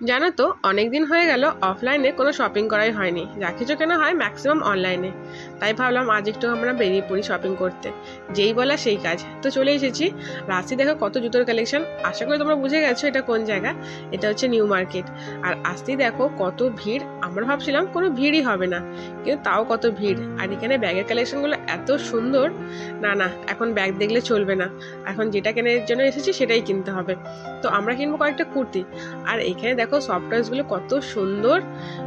জানো তো অনেক দিন হয়ে গেল অফলাইনে কোনো শপিং করাই হয়নি। যা কিছু কেনা হয় ম্যাক্সিমাম অনলাইনে তাই ভাবলাম আজ একটু আমরা বেরিয়ে পড়ি শপিং করতে। যেই বলা সেই কাজ। তো চলে এসেছি। রাস্তি দেখো কত জুতোর কালেকশন আশা করি তোমরা বুঝে গেছো এটা কোন জায়গা। এটা হচ্ছে নিউ মার্কেট আর আসতেই দেখো কত ভিড়। আমরা ভাবছিলাম কোনো ভিড়ই হবে না। কিন্তু তাও কত ভিড়। আর এখানে ব্যাগের কালেকশনগুলো এত সুন্দর। না না, এখন ব্যাগ দেখলে চলবে না। এখন যেটা কেনার জন্য এসেছি সেটাই কিনতে হবে। তো আমরা কিনবো কয়েকটা কুর্তি। আর এখানে দেখো সফট টয়েসগুলো কত সুন্দর।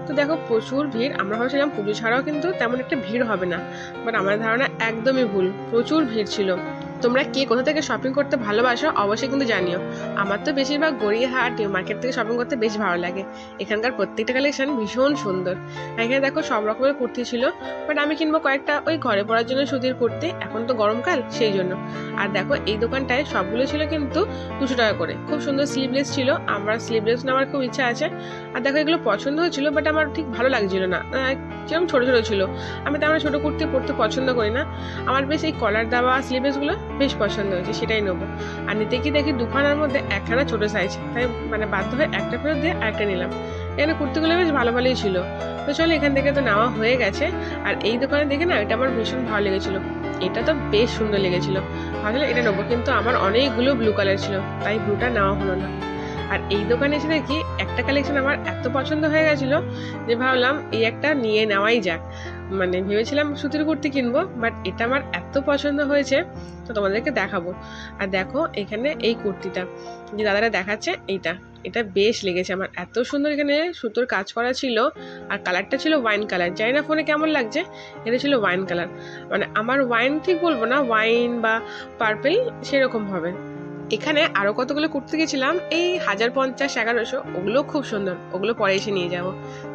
তো দেখো প্রচুর ভিড়। আমরা ভাবছিলাম পুজো ছাড়াও কিন্তু তেমন একটা ভিড় হবে না। বাট আমার ধারণা একদমই ভুল। প্রচুর ভিড় ছিল। তোমরা কে কোথা থেকে শপিং করতে ভালোবাসো অবশ্যই কিন্তু জানিও। আমার তো বেশিরভাগ গড়িয়াহাট নিউ মার্কেট থেকে শপিং করতে বেশ ভালো লাগে। এখানকার প্রত্যেকটা কালেকশন ভীষণ সুন্দর। এখানে দেখো সব রকমের কুর্তি ছিল বাট আমি কিনবো কয়েকটা ওই ঘরে পড়ার জন্য সুতির কুর্তি এখন তো গরমকাল সেই জন্য। আর দেখো এই দোকানটায় সবগুলো ছিল কিন্তু দুশো টাকা করে। খুব সুন্দর স্লিভলেস ছিল আমার স্লিভলেস নেওয়ার খুব ইচ্ছা আছে। আর দেখো এগুলো পছন্দ হয়েছিল বাট আমার ঠিক ভালো লাগছিল না। আহ, কীরকম ছোটো ছোটো ছিল। আমি তেমন ছোটো কুর্তি পরতে পছন্দ করি না। আমার বেশ এই কলার দেওয়া স্লিভলেসগুলো বেশ পছন্দ হয়েছে, সেটাই নেব। আর নিতে কি দেখি দুখানার মধ্যে একখানা ছোটো সাইজ তাই মানে বাধ্য হয়ে একটা ফেরত দিয়ে আরেকটা নিলাম। এখানে কুর্তিগুলো বেশ ভালো, ভালোই ছিল। তো চলো, এখান থেকে তো নেওয়া হয়ে গেছে। আর এই দোকানে দেখে না, এটা আমার ভীষণ ভালো লেগেছিলো। এটা তো বেশ সুন্দর লেগেছিল। ভাবলাম এটা নেব। কিন্তু আমার অনেকগুলো ব্লু কালার ছিল, তাই ব্লুটা নেওয়া হলো না। আর এই দোকানে এসে দেখি একটা কালেকশন আমার এত পছন্দ হয়ে গেছিল যে ভাবলাম এই একটা নিয়ে নেওয়াই যাক। মানে ভেবেছিলাম সুতির কুর্তি কিনবো বাট এটা আমার এত পছন্দ হয়েছে, তো তোমাদেরকে দেখাবো। আর দেখো, এখানে এই কুর্তিটা, যে দাদারা দেখাচ্ছে এইটা। এটা বেশ লেগেছে আমার, এত সুন্দর এখানে সুতোর কাজ করা ছিল, আর কালারটা ছিল ওয়াইন কালার জানি না ফোনে কেমন লাগছে, এটা ছিল ওয়াইন কালার মানে আমার ওয়াইন ঠিক বলব না ওয়াইন বা পার্পেল সেরকম হবে। এখানে আরও কতগুলো কুর্তি গেছিলাম? এই হাজার পঞ্চাশ, এগারোশো, ওগুলো খুব সুন্দর। ওগুলো পরে এসে নিয়ে যাব।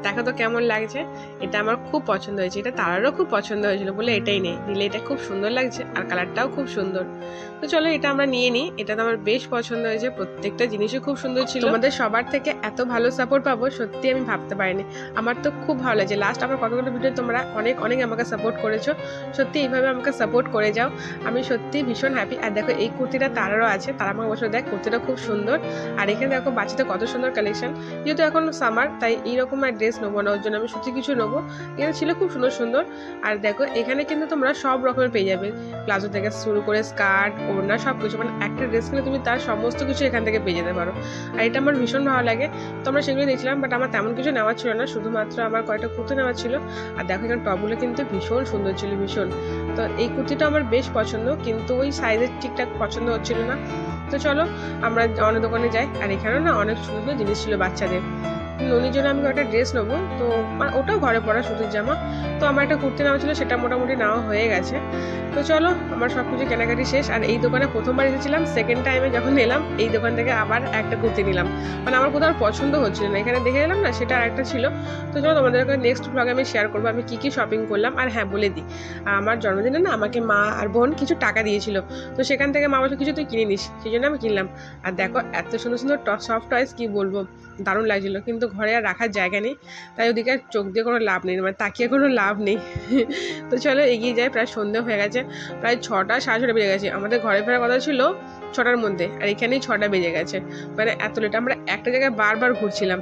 দেখো তো কেমন লাগছে। এটা আমার খুব পছন্দ হয়েছে। এটা তারারও খুব পছন্দ হয়েছিল বলে এটাই নেই। নিলে এটা খুব সুন্দর লাগছে আর কালারটাও খুব সুন্দর। তো চলো এটা আমরা নিয়ে নিই। এটা তো আমার বেশ পছন্দ হয়েছে। প্রত্যেকটা জিনিসই খুব সুন্দর ছিল। আমাদের সবার থেকে এত ভালো সাপোর্ট পাবো, সত্যি আমি ভাবতে পারিনি। আমার তো খুব ভালো লাগছে। লাস্ট আমার কতগুলো ভিডিও তোমরা অনেক অনেক আমাকে সাপোর্ট করেছ। সত্যি এইভাবে আমাকে সাপোর্ট করে যাও। আমি সত্যি ভীষণ হ্যাপি আর দেখো এই কুর্তিটা তারারও আছে। তারা আমাকে বসে দেখ, কুর্তিটা খুব সুন্দর। আর এখানে দেখো বাচ্চাদের কত সুন্দর কালেকশন যেহেতু এখন সামার তাই এইরকম আর ড্রেস নেব না, ওর জন্য আমি সুতি কিছু নেব। এখানে ছিল খুব সুন্দর সুন্দর। আর দেখো, এখানে কিন্তু তোমরা সব রকমের পেয়ে যাবে। প্লাজো থেকে শুরু করে স্কার্ট ওড়না সব কিছু মানে একটা ড্রেস কিনে তুমি তার সমস্ত কিছু এখান থেকে পেয়ে যেতে পারো। আর এটা আমার ভীষণ ভালো লাগে। তো আমরা সেগুলো দেখছিলাম বাট আমার তেমন কিছু নেওয়ার ছিল না। শুধুমাত্র আমার কয়েকটা কুর্তি নেওয়ার ছিল। আর দেখো, এখানে টপগুলো কিন্তু ভীষণ সুন্দর ছিল, ভীষণ। তো এই কুর্তিটা আমার বেশ পছন্দ, কিন্তু ওই সাইজের ঠিকঠাক পছন্দ হচ্ছিল না। তো চলো, আমরা অন্য দোকানে যাই। আর এখানেও না অনেক সুন্দর সুন্দর জিনিস ছিল বাচ্চাদের। ননির জন্য আমি একটা ড্রেস নেব। তো ওটাও ঘরে পরা সুতির জামা। তো আমার একটা কুর্তি নেওয়া ছিল, সেটা মোটামুটি নেওয়া হয়ে গেছে। তো চলো, আমার সব কিছু কেনাকাটি শেষ। আর এই দোকানে প্রথমবার এসেছিলাম সেকেন্ড টাইমে যখন এলাম, এই দোকান থেকে আবার একটা কুর্তি নিলাম। মানে আমার কোথাও পছন্দ হচ্ছিল না। এখানে দেখে এলাম না, সেটা আরেকটা ছিল। তো চলো তোমাদেরকে নেক্সট ব্লগে আমি শেয়ার করব, আমি কী কী শপিং করলাম। আর হ্যাঁ বলে দিই, আমার জন্মদিনে না আমাকে মা আর বোন কিছু টাকা দিয়েছিল। তো সেখান থেকে মা বলছে, কিছু তুই কিনে নিস। সেই জন্য আমি কিনলাম। আর দেখো, এত সুন্দর সুন্দর সফট টয়েস কী বলব? দারুণ লাগছিল। কিন্তু ঘরে আর রাখার জায়গা নেই। তাই ওদিকে আর চোখ দিয়ে কোনো লাভ নেই মানে তাকিয়ে কোনো লাভ নেই। তো চলো এগিয়ে যাই, প্রায় সন্ধে হয়ে গেছে, প্রায় ছটা সাড়ে ছটা বেজে গেছে। আমাদের ঘরে ফেরার কথা ছিল ছটার মধ্যে, আর এখানেই ছটা বেজে গেছে। মানে এত লেট আমরা একটা জায়গায় বারবার ঘুরছিলাম।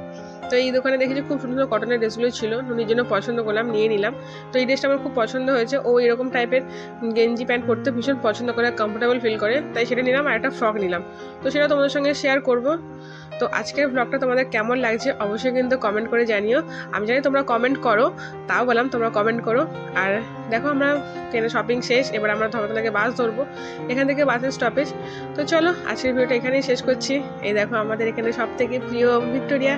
তো এই দোকানে দেখেছি খুব সুন্দর সুন্দর কটনের ড্রেসগুলো ছিল। নিজের জন্য পছন্দ করলাম, নিয়ে নিলাম। তো এই ড্রেসটা আমার খুব পছন্দ হয়েছে। ও এরকম টাইপের গেঞ্জি প্যান্ট পরতে ভীষণ পছন্দ করে কমফোর্টেবল ফিল করে। তাই সেটা নিলাম আর একটা ফ্রক নিলাম। তো সেটা তোমাদের সঙ্গে শেয়ার করব। তো আজকের ব্লগটা তোমাদের কেমন লাগছে অবশ্যই কিন্তু কমেন্ট করে জানিও। আমি জানি তোমরা কমেন্ট করো, তাও বললাম তোমরা কমেন্ট করো। আর দেখো আমরা ট্রেনে শপিং শেষ, এবার আমরা ধর্মতলাকে বাস ধরবো। এখান থেকে বাসের স্টপেজ তো চলো, আজকের ভিডিওটা এখানেই শেষ করছি। এই দেখো আমাদের এখানে সব থেকে প্রিয় ভিক্টোরিয়া